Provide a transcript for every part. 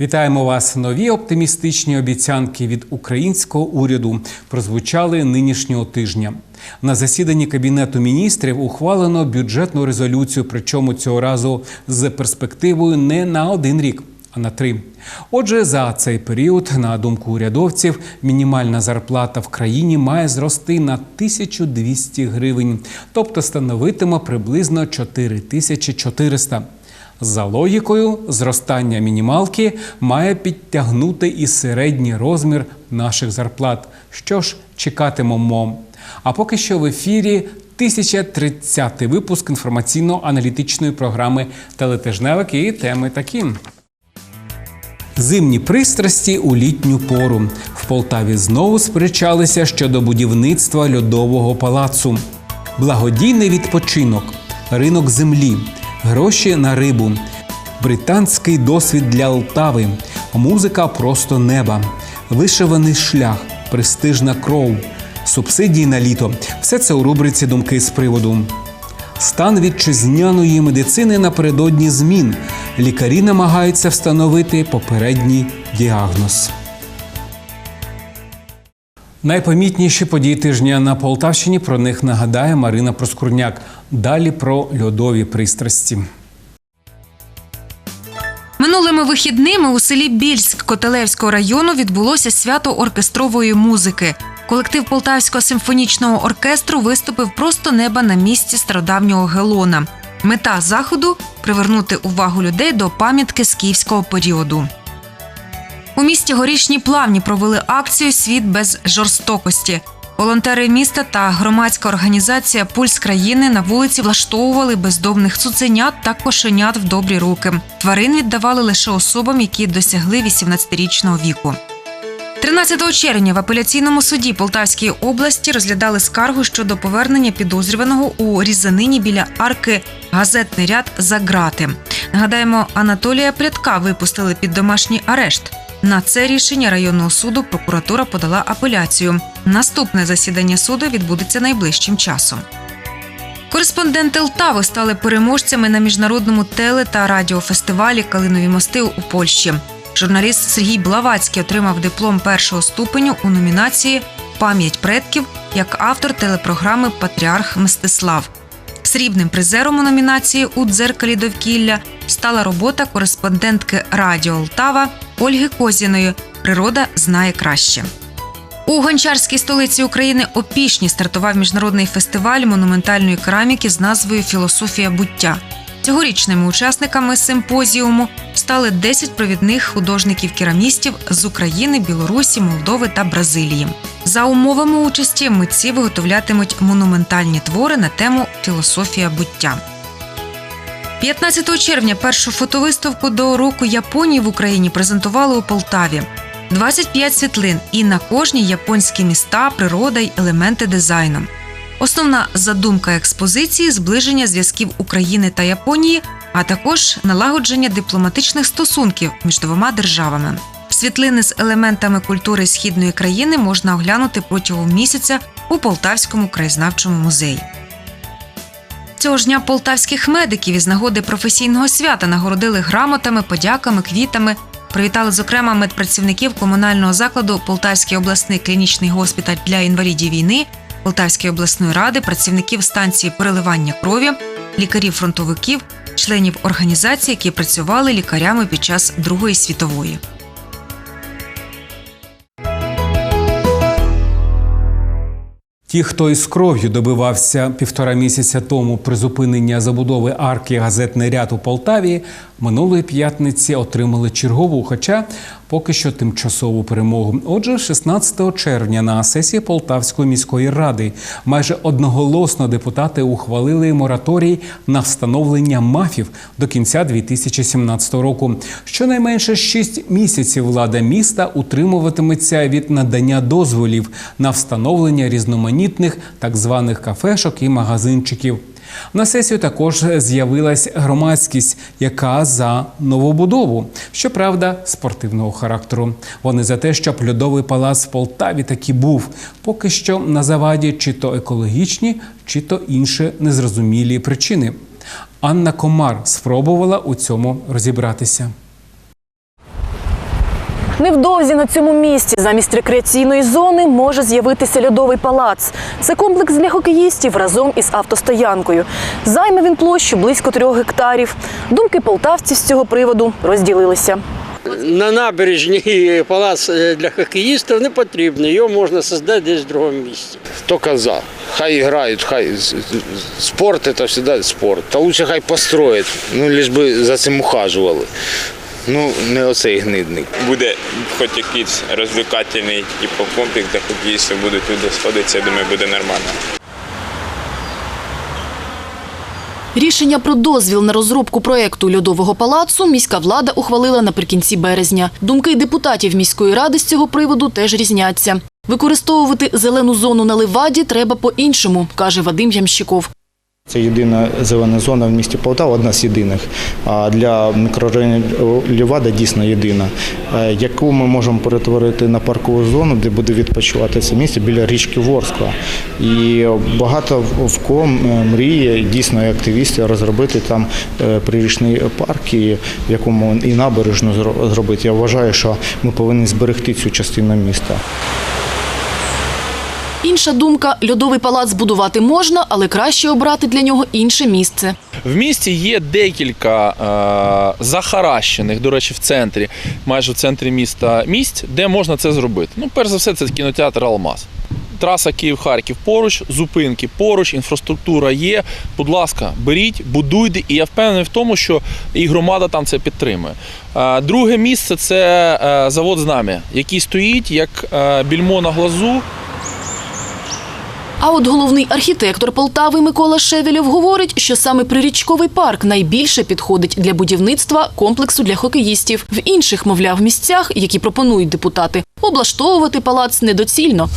Вітаємо вас. Нові оптимістичні обіцянки від українського уряду прозвучали нинішнього тижня. На засіданні кабінету міністрів ухвалено бюджетну резолюцію, причому цього разу з перспективою не на один рік, а на три. Отже, за цей період, на думку урядовців, мінімальна зарплата в країні має зрости на 1200 гривень, тобто становитиме приблизно 4400. За логікою, зростання мінімалки має підтягнути і середній розмір наших зарплат. Що ж, чекатимемо. А поки що в ефірі 1030 випуск інформаційно-аналітичної програми Телетижневик і теми такі. Зимні пристрасті у літню пору. В Полтаві знову сперечалися щодо будівництва льодового палацу. Благодійний відпочинок, ринок землі, гроші на рибу, британський досвід для Лтави, музика просто неба, вишиваний шлях, престижна кров, субсидії на літо. Все це у рубриці Думки з приводу. Стан вітчизняної медицини напередодні змін. Лікарі намагаються встановити попередній діагноз. Найпомітніші події тижня на Полтавщині про них нагадає Марина Проскурняк. Далі про льодові пристрасті. Минулими вихідними у селі Більськ Котелевського району відбулося свято оркестрової музики. Колектив Полтавського симфонічного оркестру виступив просто неба на місці стародавнього гелона. Мета заходу привернути увагу людей до пам'ятки скіфського періоду. У місті горішні плавні провели акцію Світ без жорстокості. Волонтери міста та громадська організація Пульс країни на вулиці влаштовували бездомних цуценят та кошенят в добрі руки. Тварин віддавали лише особам, які досягли 18-річного віку. 13 червня в апеляційному суді Полтавської області розглядали скаргу щодо повернення підозрюваного у різанині біля арки газетний ряд за грати. Нагадаємо, Анатолія Прядка випустили під домашній арешт. На це рішення районного суду прокуратура подала апеляцію. Наступне засідання суду відбудеться найближчим часом. Кореспонденти Лтави стали переможцями на міжнародному теле та радіофестивалі Калинові мости у Польщі. Журналіст Сергій Блавацький отримав диплом першого ступеню у номінації Пам'ять предків як автор телепрограми Патріарх Мстислав. Срібним призером у номінації у дзеркалі довкілля стала робота кореспондентки Радіо Лтава Ольги Козіної Природа знає краще. У гончарській столиці України Опішні стартував міжнародний фестиваль монументальної кераміки з назвою Філософія буття. Цьогорічними учасниками симпозіуму стали 10 провідних художників-керамістів з України, Білорусі, Молдови та Бразилії. За умовами участі митці виготовлятимуть монументальні твори на тему Філософія буття. 15 червня першу фотовиставку до року Японії в Україні презентували у Полтаві. 25 світлин і на кожній японські міста, природа й елементи дизайну. Основна задумка експозиції зближення зв'язків України та Японії, а також налагодження дипломатичних стосунків між двома державами. Світлини з елементами культури східної країни можна оглянути протягом місяця у Полтавському краєзнавчому музеї. Цього ж дня полтавських медиків із нагоди професійного свята нагородили грамотами, подяками, квітами. Привітали, зокрема, медпрацівників комунального закладу Полтавський обласний клінічний госпіталь для інвалідів війни, Полтавської обласної ради, працівників станції переливання крові, лікарів-фронтовиків, членів організацій, які працювали лікарями під час Другої світової. Ті, хто із кров'ю добивався півтора місяця тому призупинення забудови арки газетний ряд у Полтаві, минулої п'ятниці отримали чергову, хоча поки що тимчасову перемогу. Отже, 16 червня на сесії Полтавської міської ради майже одноголосно депутати ухвалили мораторій на встановлення мафів до кінця 2017 року. Щонайменше 6 місяців влада міста утримуватиметься від надання дозволів на встановлення різноманітних так званих кафешок і магазинчиків. На сесію також з'явилась громадськість, яка за новобудову, щоправда, спортивного характеру. Вони за те, щоб льодовий палац в Полтаві таки був, поки що на заваді чи то екологічні, чи то інші незрозумілі причини. Анна Комар спробувала у цьому розібратися. Невдовзі на цьому місці замість рекреаційної зони може з'явитися льодовий палац. Це комплекс для хокеїстів разом із автостоянкою. Займе він площу близько трьох гектарів. Думки полтавців з цього приводу розділилися. На набережній палац е, для хокеїстів не потрібно, його можна создати десь в другому місці. Только за. Хай играют, хай спорт это всегда спорт. Та лучше хай построят, ну лиш би за цим ухажували. Ну, не оцей гнидник. буде хоч якийсь розвлекательний типу, комплекс, де хокеїсти будуть туди сходитися, я думаю, буде нормально. Рішення про дозвіл на розробку проекту льодового палацу міська влада ухвалила наприкінці березня. Думки депутатів міської ради з цього приводу теж різняться. Використовувати зелену зону на Леваді треба по-іншому, каже Вадим Ямщиков. Це єдина зелена зона в місті Полтава, одна з єдиних. А для мікрорайону Лівада дійсно єдина, е, яку ми можемо перетворити на паркову зону, де буде відпочивати це місце біля річки Ворскла. І багато в ком е, мріє дійсно і активісти розробити там е, прирічний парк, і в якому і набережну зро- зробити. Я вважаю, що ми повинні зберегти цю частину міста. Інша думка – льодовий палац будувати можна, але краще обрати для нього інше місце. В місті є декілька е, захаращених, до речі, в центрі, майже в центрі міста місць, де можна це зробити. Ну, перш за все, це кінотеатр Алмаз. Траса Київ-Харків поруч, зупинки поруч, інфраструктура є. Будь ласка, беріть, будуйте, і я впевнений в тому, що і громада там це підтримує. Е, друге місце це е, завод знам'я, який стоїть як е, більмо на глазу. А от головний архітектор Полтави Микола Шевелєв говорить, що саме прирічковий парк найбільше підходить для будівництва комплексу для хокеїстів. В інших, мовляв, місцях, які пропонують депутати, облаштовувати палац недоцільно.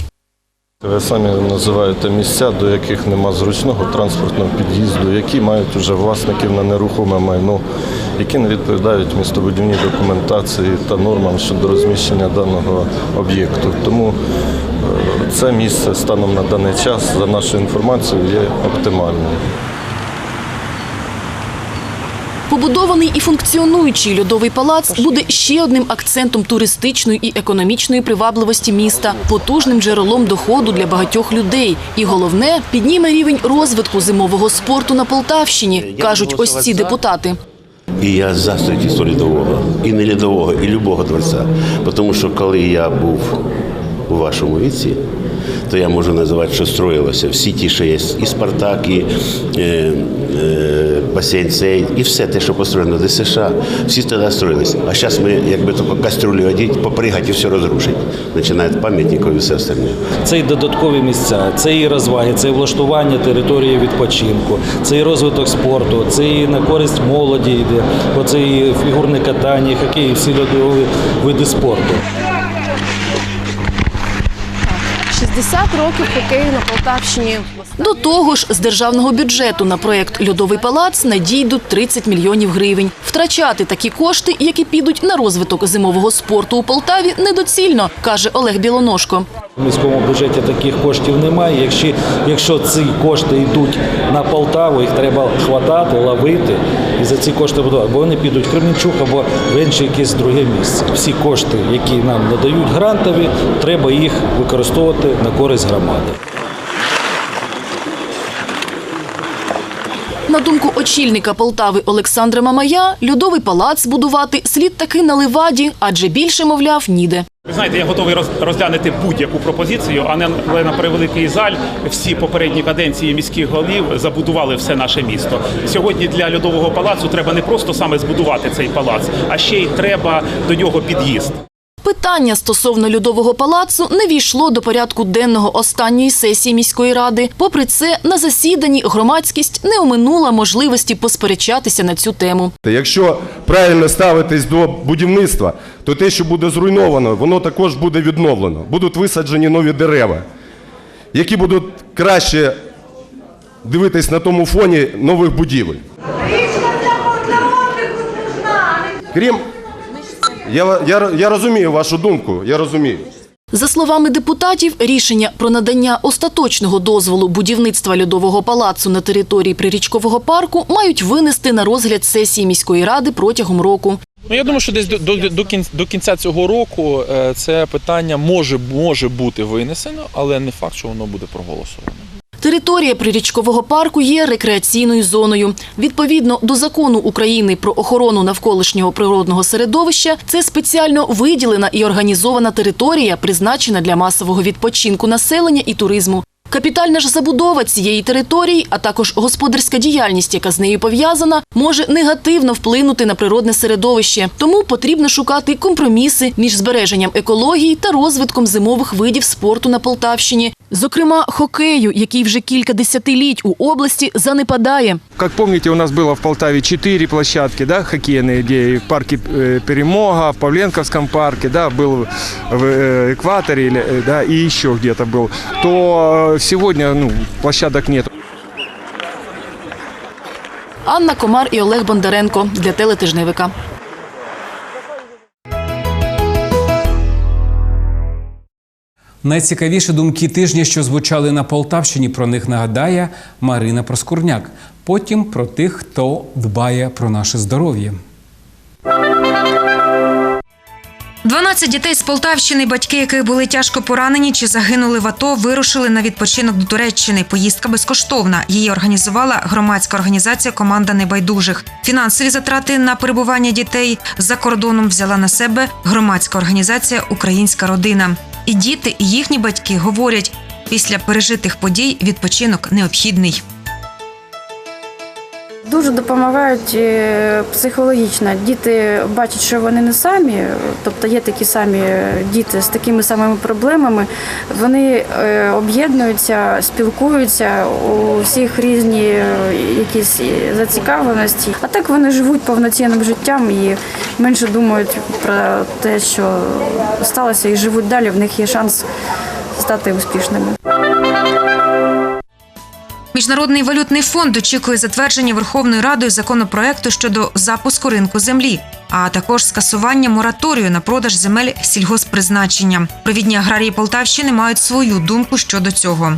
Ви самі називаєте місця, до яких нема зручного транспортного під'їзду, які мають уже власників на нерухоме майно, які не відповідають містобудівній документації та нормам щодо розміщення даного об'єкту. Тому е, це місце станом на даний час, за нашою інформацією, є оптимальним. Побудований і функціонуючий льодовий палац буде ще одним акцентом туристичної і економічної привабливості міста, потужним джерелом доходу для багатьох людей. І головне, підніме рівень розвитку зимового спорту на Полтавщині, кажуть ось ці депутати. І я за строїтельство льодового, і не льодового, і любого дворця. Тому що коли я був у вашому віці, то я можу називати, що строїлося. Всі ті, що є, і Спартак, і е, е, басейн цей, і все те, що построєно ДСШ, всі тоді строїлися. А зараз ми, якби тільки кастрюлю одіть, попригати і все розрушить. Починають пам'ятників і все остальне. Це і додаткові місця, це і розваги, це і влаштування території відпочинку, це і розвиток спорту, це і на користь молоді йде, оце і фігурне катання, і хокей, і всі льодові види спорту. 60 років хокею на Полтавщині. До того ж, з державного бюджету на проект Льодовий палац надійдуть 30 мільйонів гривень. Втрачати такі кошти, які підуть на розвиток зимового спорту у Полтаві, недоцільно, каже Олег Білоножко. В міському бюджеті таких коштів немає. Якщо, якщо ці кошти йдуть на Полтаву, їх треба хватати, ловити і за ці кошти будувати. Бо вони підуть в Кременчук або в інше якесь друге місце. Всі кошти, які нам надають грантові, треба їх використовувати на користь громади. На думку очільника Полтави Олександра Мамая, льодовий палац будувати слід таки на Леваді, адже більше, мовляв, ніде. Ви знаєте, я готовий розглянути будь-яку пропозицію, а не але на превеликий жаль, всі попередні каденції міських голів забудували все наше місто. Сьогодні для льодового палацу треба не просто саме збудувати цей палац, а ще й треба до нього під'їзд. Питання стосовно льодового палацу не війшло до порядку денного останньої сесії міської ради. Попри це, на засіданні громадськість не оминула можливості посперечатися на цю тему. Якщо правильно ставитись до будівництва, то те, що буде зруйновано, воно також буде відновлено. Будуть висаджені нові дерева, які будуть краще дивитись на тому фоні нових будівель. Крім, я, я, я розумію вашу думку, я розумію. За словами депутатів, рішення про надання остаточного дозволу будівництва льодового палацу на території прирічкового парку мають винести на розгляд сесії міської ради протягом року. Ну, я думаю, що десь до, до, до, кінця, до кінця цього року е, це питання може, може бути винесено, але не факт, що воно буде проголосовано. Територія прирічкового парку є рекреаційною зоною. Відповідно до закону України про охорону навколишнього природного середовища, це спеціально виділена і організована територія, призначена для масового відпочинку населення і туризму. Капітальна ж забудова цієї території, а також господарська діяльність, яка з нею пов'язана, може негативно вплинути на природне середовище. Тому потрібно шукати компроміси між збереженням екології та розвитком зимових видів спорту на Полтавщині. Зокрема, хокею, який вже кілька десятиліть у області занепадає. Как помните, у нас было в Полтаве четыре площадки да, хоккейные, где и в парке э, Перемога, в Павленковском парке, да, был в э, Экваторе или, э, да, и еще где-то был, то э, сегодня ну, площадок нет. Анна Комар і Олег Бондаренко для телетижневика. Найцікавіші думки тижня, що звучали на Полтавщині, про них нагадає Марина Проскурняк. Потім про тих, хто дбає про наше здоров'я. 12 дітей з Полтавщини, батьки яких були тяжко поранені чи загинули в АТО, вирушили на відпочинок до Туреччини. Поїздка безкоштовна. Її організувала громадська організація Команда небайдужих. Фінансові затрати на перебування дітей за кордоном взяла на себе громадська організація Українська родина. І діти, і їхні батьки говорять, після пережитих подій відпочинок необхідний. Дуже допомагають е, психологічно. Діти бачать, що вони не самі, тобто є такі самі діти з такими самими проблемами. Вони е, об'єднуються, спілкуються, у всіх різні е, якісь зацікавленості. А так вони живуть повноцінним життям і менше думають про те, що сталося, і живуть далі. В них є шанс стати успішними. Міжнародний валютний фонд очікує затвердження Верховною Радою законопроекту щодо запуску ринку землі, а також скасування мораторію на продаж земель сільгосппризначення. Провідні аграрії Полтавщини мають свою думку щодо цього.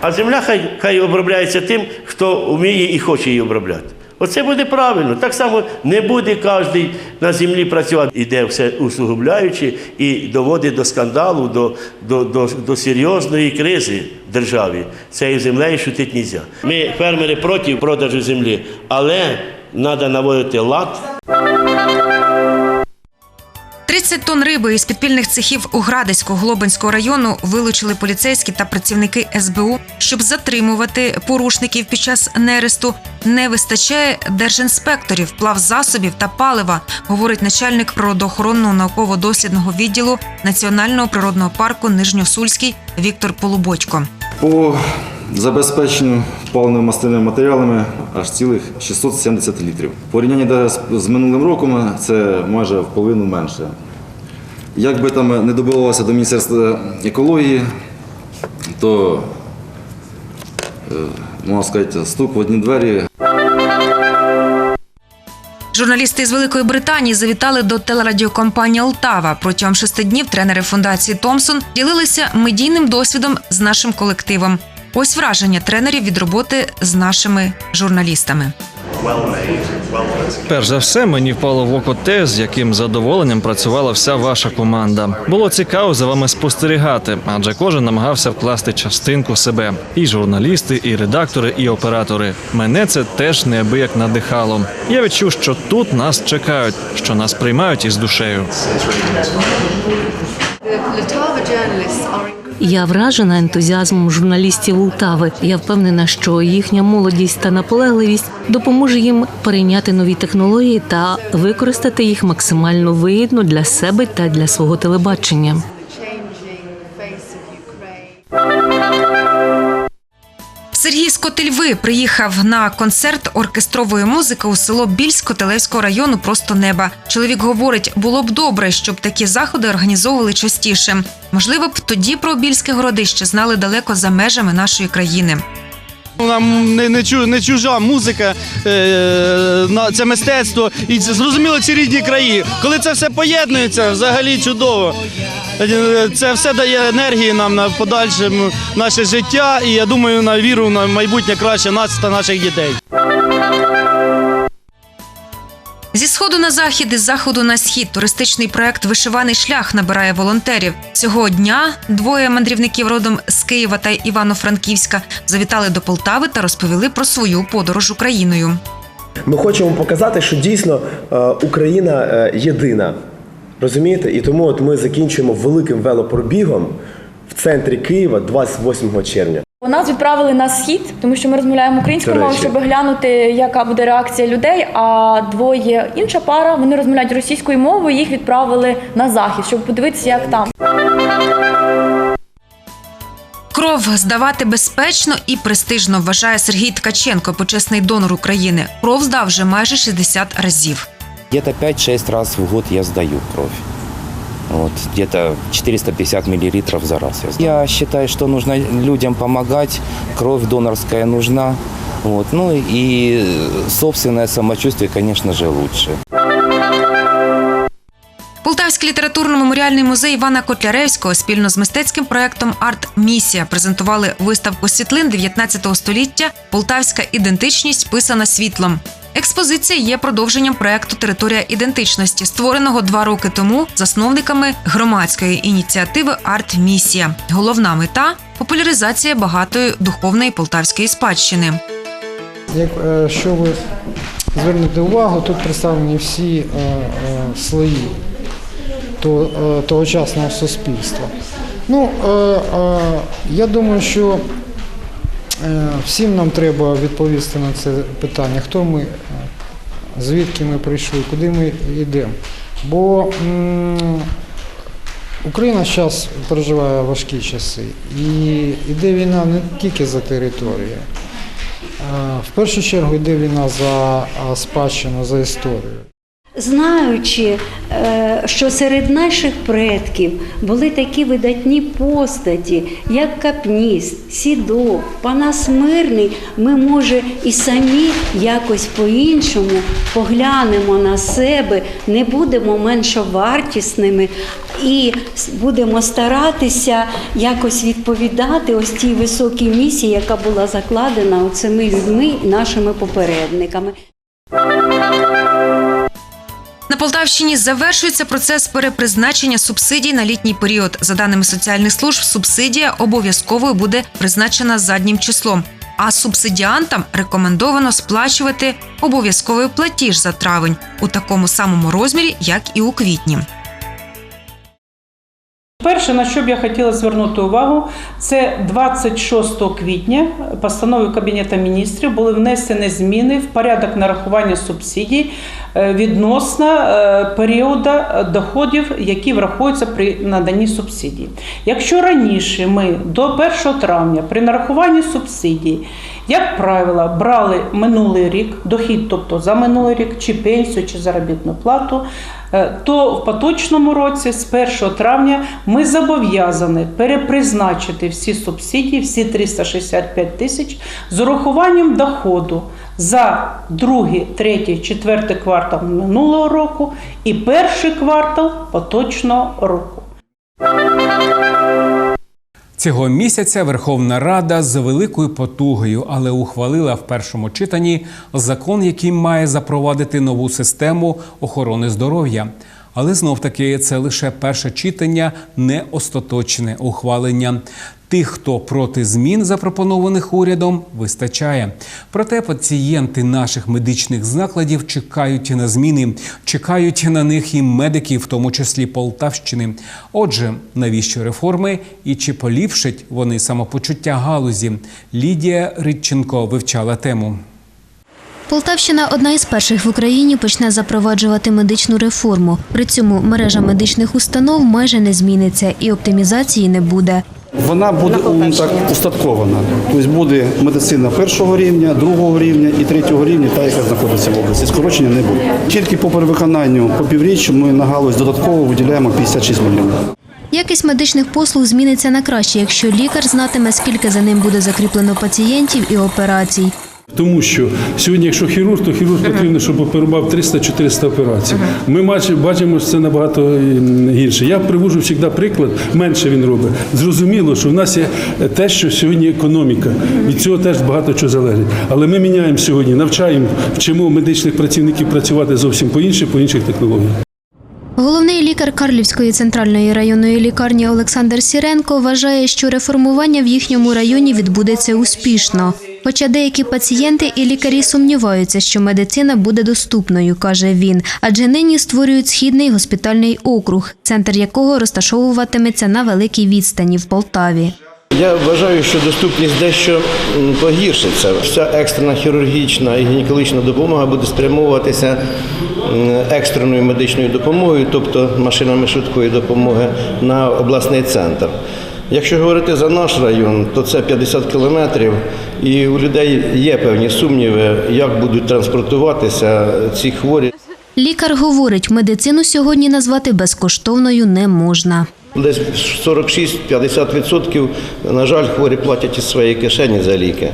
А земля хай, хай обробляється тим, хто вміє і хоче її обробляти. Оце буде правильно. Так само не буде кожен на землі працювати. Іде все усугубляючи і доводить до скандалу, до, до, до, до серйозної кризи в державі. Цією землею шутити не можна. Ми фермери проти продажу землі, але треба наводити лад. 30 тонн риби із підпільних цехів у Градиського Глобинського району вилучили поліцейські та працівники СБУ. Щоб затримувати порушників під час нересту, не вистачає держінспекторів, плавзасобів та палива, говорить начальник природоохоронного науково-дослідного відділу Національного природного парку Нижньосульський Віктор Полубочко. По забезпеченню паливно-мастильними матеріалами аж цілих 670 літрів. З- з минулим роком це майже в половину менше. Як би там не добивалося до Міністерства екології, то е, можна сказати, стук в одні двері Журналісти з Великої Британії завітали до телерадіокомпанії Олтава. Протягом шести днів тренери фундації Томсон ділилися медійним досвідом з нашим колективом. Ось враження тренерів від роботи з нашими журналістами. Перш за все, мені впало в око те, з яким задоволенням працювала вся ваша команда. Було цікаво за вами спостерігати, адже кожен намагався вкласти частинку себе. І журналісти, і редактори, і оператори. Мене це теж неабияк надихало. Я відчув, що тут нас чекають, що нас приймають із душею. Я вражена ентузіазмом журналістів Ултави. Я впевнена, що їхня молодість та наполегливість допоможе їм перейняти нові технології та використати їх максимально вигідно для себе та для свого телебачення. Сергій Скотельви приїхав на концерт оркестрової музики у село Більськ Котелевського району Просто неба. Чоловік говорить, було б добре, щоб такі заходи організовували частіше. Можливо б тоді про більське городище знали далеко за межами нашої країни. Нам не, не, чу, не чужа музика, е, на- це мистецтво і зрозуміло ці рідні краї. Коли це все поєднується, взагалі чудово. Е, Це все дає енергії нам на подальше наше життя і я думаю на віру на майбутнє краще нас та наших дітей. Зі сходу на захід і з заходу на схід туристичний проект Вишиваний шлях набирає волонтерів. Цього дня двоє мандрівників родом з Києва та Івано-Франківська завітали до Полтави та розповіли про свою подорож Україною. Ми хочемо показати, що дійсно е, Україна е, єдина. Розумієте? І тому от ми закінчуємо великим велопробігом в центрі Києва 28 червня. Нас відправили на схід, тому що ми розмовляємо українською мовою, щоб глянути, яка буде реакція людей. А двоє інша пара вони розмовляють російською мовою. Їх відправили на захід, щоб подивитися, як там. Кров здавати безпечно і престижно вважає Сергій Ткаченко, почесний донор України. Кров здав вже майже 60 разів. Где-то 5-6 раз в год я сдаю кровь. Вот, где-то 450 миллилитров за раз я. Я считаю, что нужно людям помогать, кровь донорская нужна. Вот, ну и собственное самочувствие, конечно же, лучше. Полтавський літературно-меморіальний музей Івана Котляревського спільно з мистецьким проєктом Арт Місія презентували виставку світлин 19 століття Полтавська ідентичність писана світлом. Експозиція є продовженням проєкту Територія ідентичності, створеного два роки тому засновниками громадської ініціативи Арт Місія. Головна мета популяризація багатої духовної полтавської спадщини. Якщо ви звернете увагу, тут представлені всі е, е, слої то- е, тогочасного суспільства. Ну, е, е, я думаю, що е, всім нам треба відповісти на це питання, хто ми, е, звідки ми прийшли, куди ми йдемо. Бо Україна зараз переживає важкі часи, і йде війна не тільки за територію. В першу чергу йде війна за спадщину, за історію. Знаючи, е, що серед наших предків були такі видатні постаті, як Капніст, Сідо, Панас Мирний, ми, може, і самі якось по-іншому поглянемо на себе, не будемо меншовартісними і будемо старатися якось відповідати ось тій високій місії, яка була закладена цими людьми, нашими попередниками. На Полтавщині завершується процес перепризначення субсидій на літній період. За даними соціальних служб, субсидія обов'язково буде призначена заднім числом. А субсидіантам рекомендовано сплачувати обов'язковий платіж за травень у такому самому розмірі, як і у квітні. Перше, на що б я хотіла звернути увагу, це 26 квітня постановою Кабінету міністрів були внесені зміни в порядок нарахування субсидій е, відносно е, періоду доходів, які враховуються при наданні субсидій. Якщо раніше ми до 1 травня при нарахуванні субсидій, як правило, брали минулий рік дохід, тобто за минулий рік, чи пенсію, чи заробітну плату, то в поточному році з 1 травня ми зобов'язані перепризначити всі субсидії, всі 365 тисяч з урахуванням доходу за другий, третій, четвертий квартал минулого року і перший квартал поточного року. Цього місяця Верховна Рада з великою потугою, але ухвалила в першому читанні закон, який має запровадити нову систему охорони здоров'я. Але знов таки це лише перше читання, не остаточне ухвалення. Тих, хто проти змін, запропонованих урядом, вистачає. Проте пацієнти наших медичних закладів чекають на зміни, чекають на них і медики, в тому числі Полтавщини. Отже, навіщо реформи і чи поліпшать вони самопочуття галузі? Лідія Ридченко вивчала тему. Полтавщина одна із перших в Україні почне запроваджувати медичну реформу. При цьому мережа медичних установ майже не зміниться і оптимізації не буде. Вона буде так устаткована. Тобто буде медицина першого рівня, другого рівня і третього рівня, та яка знаходиться в області. Скорочення не буде. Тільки по перевиконанню по півріччю ми на галузь додатково виділяємо 56 мільйонів. Якість медичних послуг зміниться на краще, якщо лікар знатиме, скільки за ним буде закріплено пацієнтів і операцій. Тому що сьогодні, якщо хірург, то хірург потрібно, щоб оперував 300-400 операцій. Ми бачимо, що це набагато гірше. Я привожу завжди приклад, менше він робить. Зрозуміло, що в нас є те, що сьогодні економіка. Від цього теж багато чого залежить. Але ми міняємо сьогодні, навчаємо, вчимо медичних працівників працювати зовсім по інших, по інших технологіях. Головний лікар Карлівської центральної районної лікарні Олександр Сіренко вважає, що реформування в їхньому районі відбудеться успішно. Хоча деякі пацієнти і лікарі сумніваються, що медицина буде доступною, каже він, адже нині створюють східний госпітальний округ, центр якого розташовуватиметься на великій відстані в Полтаві. Я вважаю, що доступність дещо погіршиться. Вся екстрена хірургічна і гінекологічна допомога буде спрямовуватися екстреною медичною допомогою, тобто машинами швидкої допомоги, на обласний центр. Якщо говорити за наш район, то це 50 кілометрів, і у людей є певні сумніви, як будуть транспортуватися ці хворі. Лікар говорить, медицину сьогодні назвати безкоштовною не можна. Десь 46-50% на жаль, хворі платять із своєї кишені за ліки.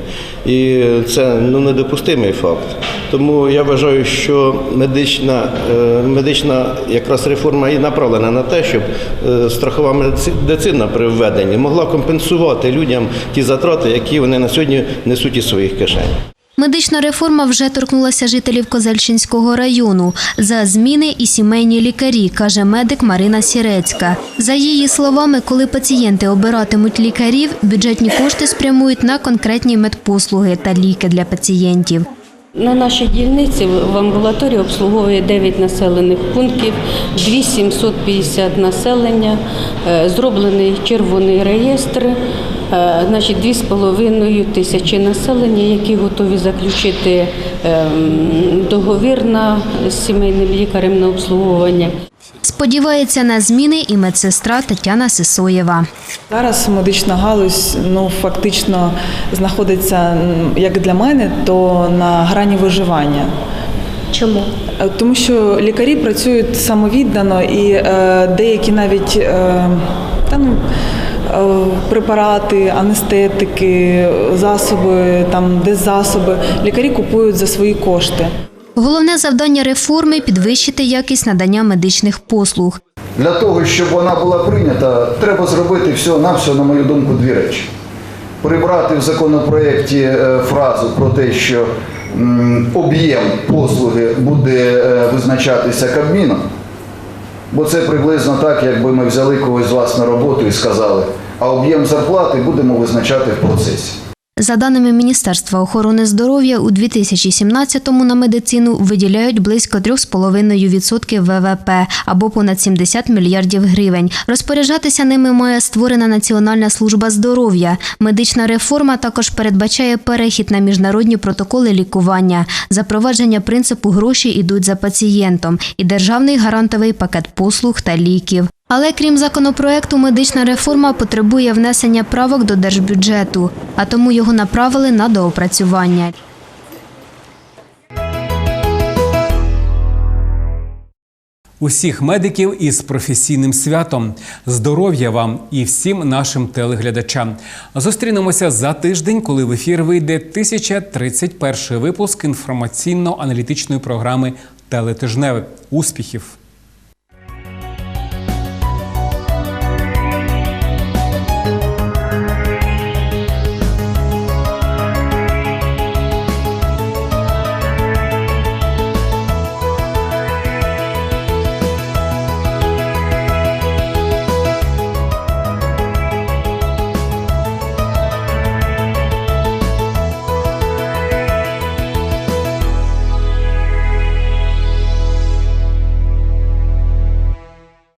І це ну, недопустимий факт. Тому я вважаю, що медична, е, медична якраз реформа і направлена на те, щоб е, страхова медицина при введенні могла компенсувати людям ті затрати, які вони на сьогодні несуть із своїх кишень. Медична реформа вже торкнулася жителів Козельчинського району. За зміни і сімейні лікарі, каже медик Марина Сірецька. За її словами, коли пацієнти обиратимуть лікарів, бюджетні кошти спрямують на конкретні медпослуги та ліки для пацієнтів. На нашій дільниці в амбулаторії обслуговує 9 населених пунктів, 2750 населення, е, зроблений червоний реєстр, значить 2,5 тисячі населення, які готові заключити ем, договір на з сімейним лікарем на обслуговування. Сподівається на зміни і медсестра Тетяна Сисоєва. Зараз медична галузь ну фактично знаходиться як для мене, то на грані виживання. Чому? Е, Тому що лікарі працюють самовіддано і е, деякі навіть е, там е, препарати, анестетики, засоби, там деззасоби лікарі купують за свої кошти. Головне завдання реформи підвищити якість надання медичних послуг. Для того, щоб вона була прийнята, треба зробити всього-навсього, на мою думку, дві речі. Прибрати в законопроєкті е, фразу про те, що об'єм послуги буде е, визначатися Кабміном, бо це приблизно так, якби ми взяли когось з вас на роботу і сказали, а об'єм зарплати будемо визначати в процесі. За даними Міністерства охорони здоров'я, у 2017-му на медицину виділяють близько 3,5% ВВП або понад 70 мільярдів гривень. Розпоряджатися ними має створена Національна служба здоров'я. Медична реформа також передбачає перехід на міжнародні протоколи лікування, запровадження принципу гроші йдуть за пацієнтом і державний гарантовий пакет послуг та ліків. Але крім законопроекту, медична реформа потребує внесення правок до держбюджету, а тому його направили на доопрацювання. Усіх медиків із професійним святом, здоров'я вам і всім нашим телеглядачам. Зустрінемося за тиждень, коли в ефір вийде 1031 випуск інформаційно-аналітичної програми Телетижневик. Успіхів!